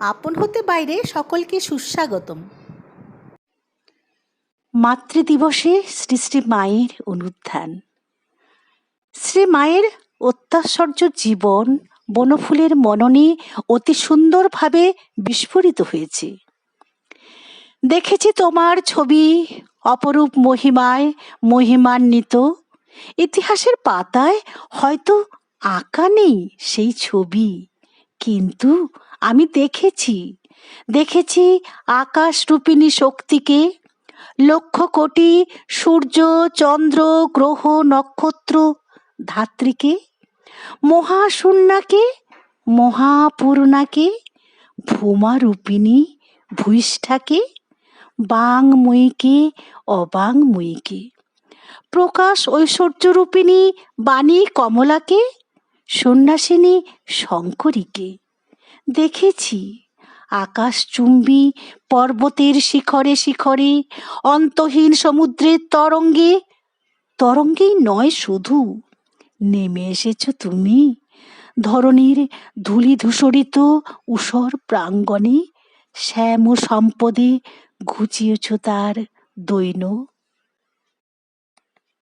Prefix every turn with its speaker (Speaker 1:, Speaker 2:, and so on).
Speaker 1: আপন হতে বাইরে সকলকে সুস্বাগতম।
Speaker 2: মাতৃদিবসে শ্রী শ্রী মায়ের অনুত্থান শ্রী মায়ের অত্যাশ্চর্য জীবন বনফুলের মননে অতি সুন্দরভাবে বিস্ফোরিত হয়েছে। দেখেছি তোমার ছবি, অপরূপ মহিমায় মহিমান্বিত। ইতিহাসের পাতায় হয়তো আঁকা নেই সেই ছবি। কিন্তু আমি দেখেছি দেখেছি আকাশরূপিণী শক্তিকে। লক্ষ কোটি সূর্য, চন্দ্র, গ্রহ, নক্ষত্র, ধাত্রীকে, মহাশূন্যাকে, মহাপূর্ণাকে, ভূমারূপিণী ভূষ্ঠাকে বাংময়ীকে, অবাংময়ীকে। প্রকাশ ঐশ্বর্যরূপিণী বাণী কমলাকে সন্ন্যাসিনী শঙ্করীকে। দেখেছি আকাশচুম্বী পর্বতের শিখরে শিখরে, অন্তহীন সমুদ্রের তরঙ্গে। তরঙ্গেই নয় শুধু, নেমে এসেছ তুমি। ধরণীর ধূলি ধূসরিত ঊষর প্রাঙ্গণে শ্যাম সম্পদে ঘুচিয়েছ তার দৈন